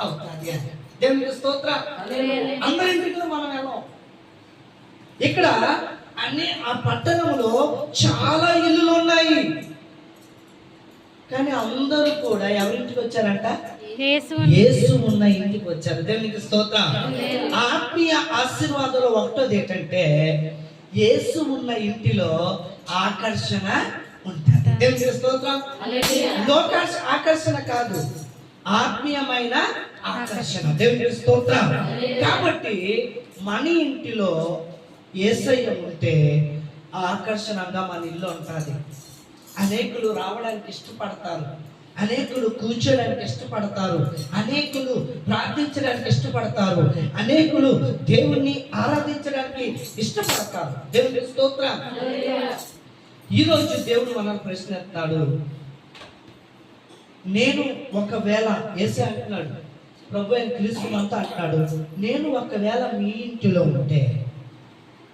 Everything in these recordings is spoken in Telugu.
అవుతుంది అని దేవునికి స్తోత్ర అందరి ఇంటికి మనం వెళ్ళాం ఇక్కడ అన్ని ఆ పట్టణంలో చాలా ఇల్లులు ఉన్నాయి. కానీ అందరూ కూడా ఎవరింటికి వచ్చారంట? యేసు. ఉన్న ఇంటికి వచ్చారు. దేవునికి స్తోత్రం. ఆత్మీయ ఆశీర్వాదంలో ఒకటోది ఏంటంటే యేసు ఉన్న ఇంటిలో ఆకర్షణ ఉంటుంది. దేవునికి స్తోత్రం. లోకాశ ఆకర్షణ కాదు. ఆత్మీయమైన ఆకర్షణ. దేవునికి స్తోత్రం కాబట్టి మన ఇంటిలో ఏసయ్య ఉంటే ఆకర్షణంగా మన ఇల్లు ఉంటుంది. అనేకులు రావడానికి ఇష్టపడతారు. అనేకులు కూర్చోడానికి ఇష్టపడతారు. అనేకులు ప్రార్థించడానికి ఇష్టపడతారు. అనేకులు దేవుణ్ణి ఆరాధించడానికి ఇష్టపడతారు. దేవుని స్తోత్రం ఈరోజు దేవుడు మనల్ని ప్రశ్నిస్తాడు. నేను ఒకవేళ ఏసే అంటున్నాడు ప్రభు అయిన క్రీస్తు అంతా అంటున్నాడు నేను ఒకవేళ మీ ఇంటిలో ఉంటే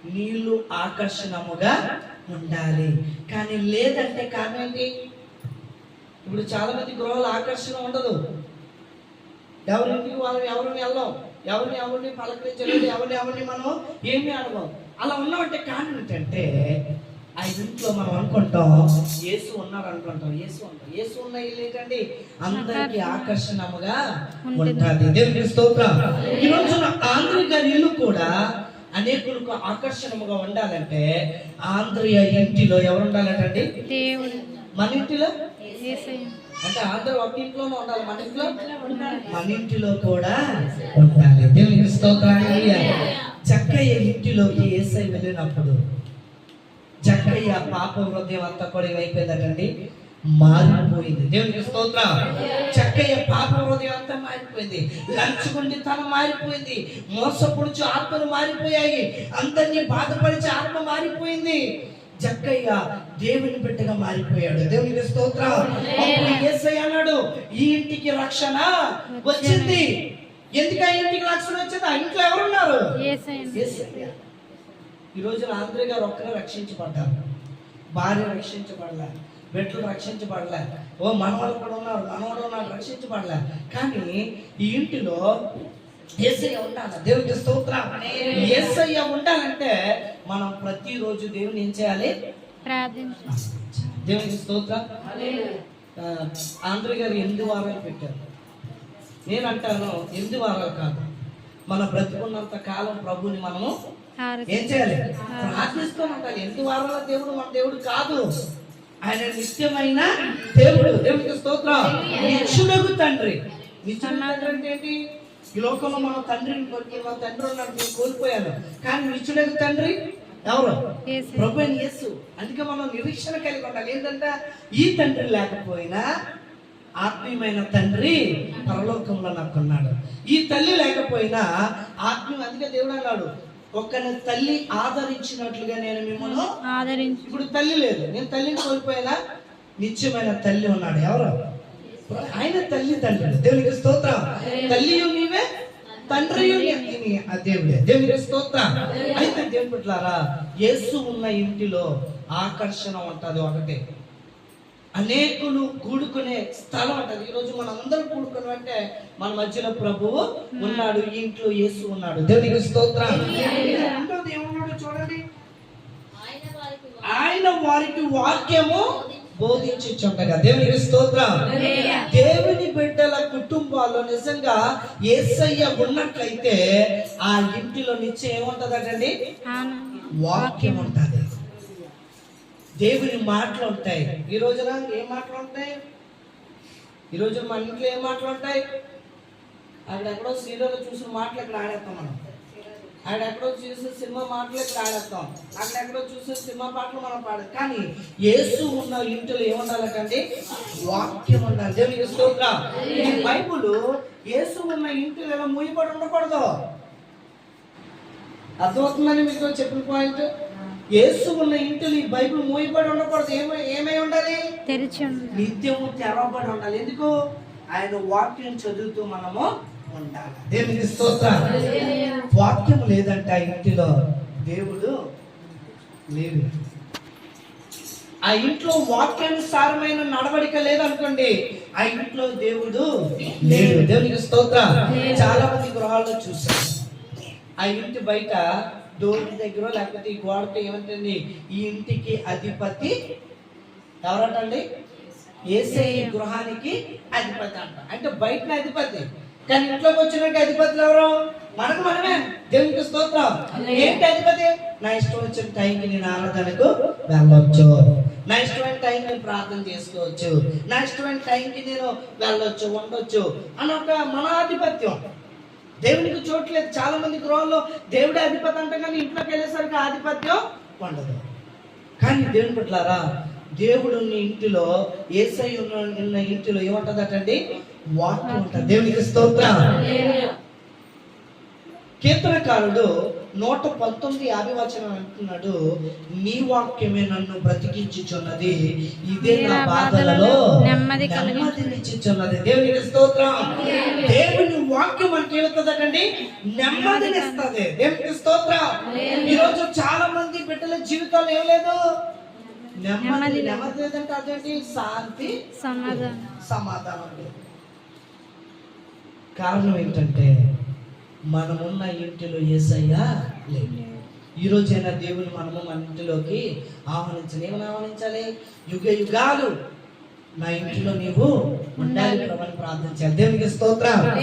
నీళ్ళు ఆకర్షణముగా ఉండాలి. కానీ లేదంటే కారణం ఏంటి? ఇప్పుడు చాలా మంది గృహాలు ఆకర్షణ ఉండదు. ఎవరింటికి వాళ్ళని ఎవరిని వెళ్ళాం ఎవరిని ఎవరిని పలకరించలేదు ఎవరిని ఎవరిని మనం ఏమి అడగం అలా ఉన్నామంటే కారణం ఏంటంటే ఆ ఇంట్లో మనం అనుకుంటాం యేసు ఉన్నారు అనుకుంటాం యేసు ఉంటాం యేసు ఉన్న ఇల్లు ఏంటండి? అందరికి ఆకర్షణముగా ఉంటుంది. దేవునికి స్తోత్రం. ఈ రోజున ఆంధ్ర గారి ఇల్లు కూడా అనేకులకు ఆకర్షణముగా ఉండాలంటే ఆంధ్రయ ఇంటిలో ఎవరు ఉండాలంటండి? దేవుడు. మన ఇంటిలో? అంటే ఆంధ్ర ఒక ఇంట్లోనే ఉండాలి మన ఇంట్లో? మన ఇంటిలో కూడా ఉండాలి. దేవునికి స్తోత్రాలు చక్కయ్య ఇంటిలోకి ఏసై వెళ్ళినప్పుడు చక్కయ్య పాప హృదయం అంతా కూడా ఏమైపోయిందటండి మారిపోయింది. దేవునికి స్తోత్రం. చక్కయ్య పాప హృదయం అంతా మారిపోయింది. లంచుకుండి తన మారిపోయింది. మోసపుడుచు ఆత్మలు మారిపోయాయి. అందరినీ బాధపరిచే ఆత్మ మారిపోయింది. జక్కయ్య దేవుని బిడ్డగా మారిపోయాడు. దేవునికి స్తోత్రం. అప్పుడు అన్నాడు ఈ ఇంటికి రక్షణ వచ్చింది. ఎందుకు ఆ ఇంటికి రక్షణ వచ్చింది? ఆ ఇంట్లో ఎవరున్నారు. ఈ రోజున ఆంధ్ర గారు ఒక్కరే రక్షించబడ్డారు. భార్య రక్షించబడలే బిడ్డలు రక్షించబడలే ఓ మనవాళ్ళు కూడా ఉన్నారు మనవాడు ఉన్నారు రక్షించబడలే. కానీ ఈ ఇంటిలో ఏసయ్య ఉండాలి. దేవునికి స్తోత్రం ఏసయ్య ఉండాలంటే మనం ప్రతిరోజు దేవుని ఏం చేయాలి? దేవునికి స్తోత్రం ఆంధ్ర గారు ఎనిమిది వారాలు పెట్టారు. నేను అంటాను ఎనిమిది వారాలు కాదు. మన బ్రతికున్నంత కాలం ప్రభుని మనము ఏం చేయాలి? ప్రార్థిస్తూ ఉండాలి ఎనిమిది వారాల దేవుడు మన దేవుడు కాదు. ఆయన నిత్యమైన దేవుడు. దేవునికి స్తోత్రం. నిత్యుడగు తండ్రి. నిత్యుడు తండ్రి అంటే ఏంటి? ఈ లోకంలో మన తండ్రిని కోల్పోయి మన తండ్రి ఉన్నాడు నేను కోల్పోయాను. కానీ నిత్యుడగు తండ్రి? ఎవరు? ప్రభు యేసు. అందుకే మనం నిరీక్షణ కలిగి ఉండాలి. ఏంటంటే ఈ తండ్రి లేకపోయినా ఆత్మీయమైన తండ్రి పరలోకంలో నాకు ఉన్నాడు ఈ తల్లి లేకపోయినా ఆత్మీయ అందుకే దేవుడు అన్నాడు ఒక్కని తల్లి ఆదరించినట్లుగా నేను మిమ్మల్ని ఆదరించు. ఇప్పుడు తల్లి లేదు. నేను తల్లిని కోల్పోయినా నిత్యమైన తల్లి ఉన్నాడు. ఎవరు? ఆయన తల్లి తండ్రి. దేవునికి స్తోత్రం. తల్లి నీవే తండ్రి ఆ దేవుడే. దేవునికి స్తోత్రం. అయితే దేవుని బిడ్డలారా యేసు ఉన్న ఇంటిలో ఆకర్షణ ఉంటది ఒకటే. అనేకులు కూడుకునే స్థలం అంటది ఈ రోజు మనం అందరం కూడుకుని అంటే మన మధ్యలో ప్రభువు ఉన్నాడు ఇంట్లో యేసు ఉన్నాడు. దేవునికి స్తోత్రం ఏమన్నాడు చూడండి. ఆయన వారికి వాక్యము బోధించుచుండగా దేవునికి స్తోత్రం దేవుని బిడ్డల కుటుంబాల్లో నిజంగా ఏసయ్య ఉన్నట్లయితే ఆ ఇంటిలో నిత్యం ఏముంటదటండి ఆనందం వాక్యం ఉంటది. దేవుని మాటలు ఉంటాయి. ఈ రోజున ఏం మాటలు ఉంటాయి? ఈ రోజు మన ఇంట్లో ఏం మాటలు ఉంటాయి? అక్కడ ఎక్కడో సీరియల్ చూసిన మాటలు ఇక్కడ ఆడేస్తాం మనం? అక్కడ ఎక్కడో చూసిన సినిమా మాటలు ఇక్కడ ఆడేస్తాం? అక్కడ ఎక్కడో చూసిన సినిమా పాటలు మనం పాడేది కానీ యేసు ఉన్న ఇంట్లో ఏముండాలంటే వాక్యం ఉండాలి. దేవుని స్తోత్రం. ఈ బైబుల్ యేసు ఉన్న ఇంట్లో ఎలా మూయబడి ఉండకూడదు? అర్థమవుతుందని మీకు చెప్పిన పాయింట్ యేసు ఉన్న ఇంటిలో ఈ బైబిల్ మూయబడి ఉండకూడదు. ఏమై ఏమై ఉండాలి? తెరిచి నిత్యము తెరవబడి ఉండాలి. ఎందుకు? ఆయన వాక్యం చదువుతూ మనము ఉండాలి. స్తోత్రం వాక్యం లేదంట ఆ ఇంటిలో. దేవుడు లేడు. ఆ ఇంట్లో వాక్యానుసారమైన నడవడిక లేదనుకోండి ఆ ఇంట్లో దేవుడు లేడు. దేవునికి స్తోత్రం చాలా మంది గృహాల్లో చూసాం ఆ ఇంటి బయట డోర్ దగ్గర లేకపోతే ఈ గోడకు ఏమంటుంది ఈ ఇంటికి అధిపతి ఎవరంటండి? ఏసే ఈ గృహానికి అధిపతి అంట. అంటే బయట అధిపతి. కానీ ఇంట్లోకి వచ్చినాక అధిపతులు ఎవరు? మనకు మనమే. దేవునికి స్తోత్రం. ఏంటి అధిపతి? నా ఇష్టం వచ్చిన టైంకి నేను ఆరాధనకు వెళ్ళొచ్చు. నా ఇష్టమైన టైంకి నేను ప్రార్థన చేసుకోవచ్చు. నా ఇష్టమైన టైంకి నేను వెళ్ళొచ్చు ఉండొచ్చు. అని ఒక మన ఆధిపత్యం దేవునికి చోట్లేదు చాలా మంది గృహాల్లో దేవుడే అధిపతి అంటే కానీ ఇంట్లోకి వెళ్ళేసరికి ఆధిపత్యం ఉండదు. కానీ దేవుని పట్లారా దేవుడు ఉన్న ఇంటిలో ఏసై ఉన్న ఉన్న ఇంటిలో ఏముంటదటండి? వాక్యం ఉంటుంది. దేవునికి స్తోత్రం. కీర్తనకారుడు నూట పంతొమ్మిది యాభై వచనం అంటున్నాడు నీ వాక్యమే నన్ను బ్రతికించుచున్నది. ఇదే నా బాధలలో నెమ్మది దేవునికి స్తోత్రం. దేవుని వాక్యం మనకి ఏమవుతుందటండి? నెమ్మదినిస్తుంది దేవునికి స్తోత్రం. ఈ రోజు చాలా మంది బిడ్డల జీవితాలు ఏం లేదు? నెమ్మది నెమ్మది లేదు. నెమ్మది లేదంటే అదేంటి? శాంతి సమాధానం. సమాధానం కారణం ఏంటంటే మనమున్న ఇంటిలో ఏసయ్యా లేదు ఈ రోజైనా దేవుని మనము మన ఇంటిలోకి ఆహ్వానించాలి ఏమని ఆహ్వానించాలి? యుగ యుగాలు. నా ఇంటిలో నీవు ఉండాలి ప్రభని ప్రార్థించాలి. దేవునికి స్తోత్రం.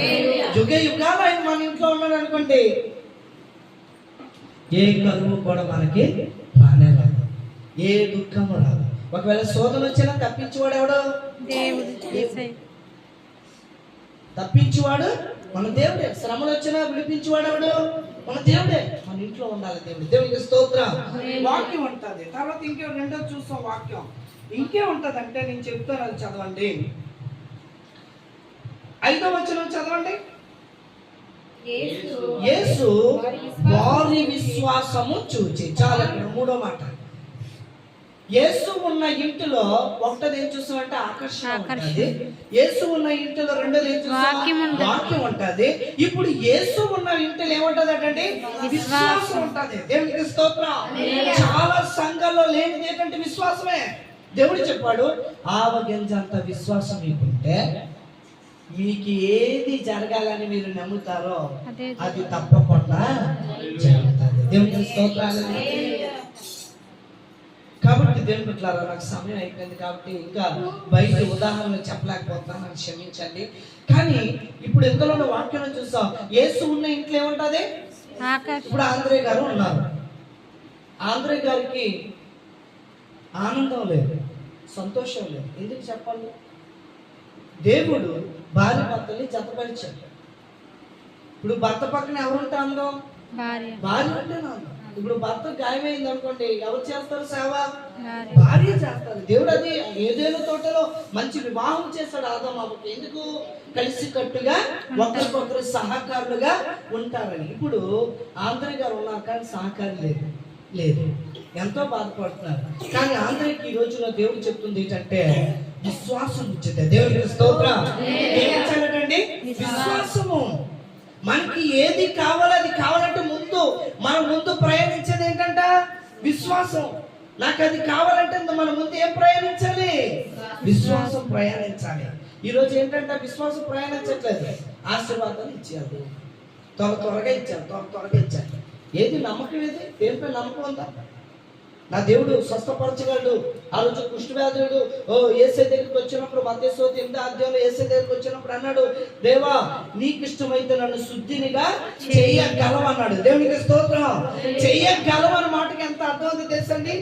యుగ యుగాలు ఆయన మన ఇంట్లో ఉన్నాడు అనుకోండి. ఏ కరువు కూడా మనకి రానే రాదు ఏ దుఃఖము రాదు. ఒకవేళ శోధన వచ్చినా తప్పించేవాడు ఎవడు. తప్పించువాడు? మన దేవుడే శ్రమలు వచ్చినా విడిపించువాడు ఎవడు మన దేవుడే. మన ఇంట్లో ఉండాలి దేవుడు. దేవునికి స్తోత్రం. వాక్యం ఉంటుంది. తర్వాత ఇంకే రెండో చూస్తాం వాక్యం. ఇంకే ఉంటది అంటే నేను చెప్తాను అది చదవండి. ఐదో వచనం చదవండి. యేసు వారి విశ్వాసము చూచి. చాలా మూడో మాట. యేసు ఉన్న ఇంటిలో ఒకటది ఏం చూస్తామంటే ఆకర్షణ ఆకర్షణ. ఉంటుంది. యేసు ఉన్న ఇంటిలో రెండోది ఏం చూస్తాం? వాక్యం ఉంటుంది. ఇప్పుడు యేసు ఉన్న ఇంటిలో ఏముంటది అంటే విశ్వాసం ఉంటది. దేవునికి స్తోత్రం. చాలా సంఘాల్లో లేనిది ఏంటంటే విశ్వాసమే. దేవుడు చెప్పాడు ఆవగింజ అంత విశ్వాసం మీకుంటే మీకు ఏది జరగాలని మీరు నమ్ముతారో అదే. అది తప్పకుండా జరుగుతుంది. దేవునికి స్తోత్రాలు. కాబట్టి దేవుని బిడ్డలారా నాకు సమయం అయిపోయింది కాబట్టి ఇంకా బయట ఉదాహరణలు చెప్పలేకపోతున్నాను నాకు క్షమించండి. కానీ ఇప్పుడు ఎంతలో వాక్యం చూస్తాం యేసు ఉన్న ఇంట్లో ఏముంటది? ఇప్పుడు ఆంధ్రయ్య గారు ఉన్నారు. ఆంధ్రయ్య గారికి ఆనందం లేదు సంతోషం లేదు. ఎందుకు చెప్పండి దేవుడు భార్య భర్తల్ని జతపరిచాడు. ఇప్పుడు భర్త పక్కన ఎవరుంటే అందం భార్య. భార్య ఉంటే ఆనందం ఇప్పుడు భర్త గాయమైంది అనుకోండి ఎవరు చేస్తారు సేవ? భార్య చేస్తారు దేవుడు అది ఏదేదో తోటలో మంచి వివాహం చేస్తాడు ఆదాం అవ్వకి ఎందుకు? కలిసి కట్టుగా ఒకరికొకరు సహకారులుగా ఉంటారని. ఇప్పుడు ఆంధ్ర గారు ఉన్నారు కానీ సహకారం లేదు. లేదు. ఎంతో బాధపడుతున్నారు. కానీ ఆంధ్రకి ఈ రోజున దేవుడు చెప్తుంది ఏంటంటే విశ్వాసం ఇచ్చేది దేవుడికి స్తోత్రం. ఏం ఇచ్చాడటండి విశ్వాసము. మనకి ఏది కావాలో అది కావాలంటే ముందు మనం ముందు ప్రయాణించేది ఏంటంట? విశ్వాసం. నాకు అది కావాలంటే మన ముందు ఏం ప్రయాణించాలి? విశ్వాసం ప్రయాణించాలి. ఈరోజు ఏంటంటే విశ్వాసం ప్రయాణించట్లేదు. ఆశీర్వాదాలు ఇచ్చారు త్వర త్వరగా ఇచ్చారు త్వర త్వరగా ఇచ్చారు ఏది నమ్మకం ఏది? దేనిపై నమ్మకం ఉందా? నా దేవుడు స్వస్థపరచగలడు. ఆ రోజు కుష్ఠవ్యాధుడు ఓ ఏసే దగ్గరికి వచ్చినప్పుడు మధ్యలో ఎనిమిది అధ్యాయంలో ఏసే దగ్గరికి వచ్చినప్పుడు అన్నాడు దేవా నీకు ఇష్టమైతే నన్ను శుద్ధినిగా చెయ్యగలవన్నాడు దేవునికి స్తోత్రం. చెయ్యగలవు అన్న మాటకి ఎంత అర్థం ఉంది తెలుసండి?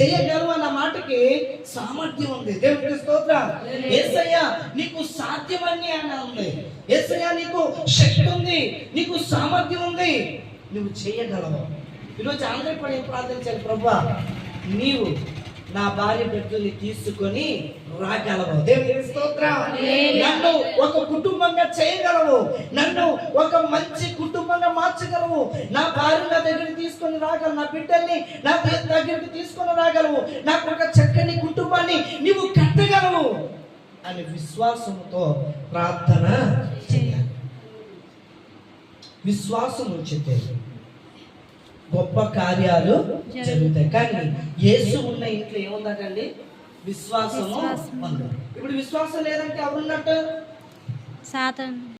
చెయ్యగలవు అన్న మాటకి సామర్థ్యం ఉంది. దేవుడి స్తోత్రం. ఏసయ్య నీకు సాధ్యమని అని ఉంది. ఏసయ్య నీకు శక్తి ఉంది. నీకు సామర్థ్యం ఉంది. నువ్వు చేయగలవు. ఈరోజు అందరి పని ఏం ప్రార్థించాలి ప్రభా. నీవు నా భార్య బిడ్డల్ని తీసుకొని రాగలవు. దేవునికి స్తోత్రం. నన్ను ఒక కుటుంబంగా చేయగలవు. నన్ను ఒక మంచి కుటుంబంగా మార్చగలవు. నా భార్య నా దగ్గరికి తీసుకొని రాగలవు. నా బిడ్డల్ని నా దగ్గరికి తీసుకొని రాగలవు. నాకు ఒక చక్కని కుటుంబాన్ని నీవు కట్టగలవు అని విశ్వాసంతో ప్రార్థన చేయాలి. విశ్వాసం ఉంచితే గొప్ప కార్యాలు జరుగుతాయి. కానీ యేసు ఉన్న ఇంట్లో ఏముందటండి? విశ్వాసము ఇప్పుడు విశ్వాసం లేదంటే ఎవరున్నట్టు? సాతన్.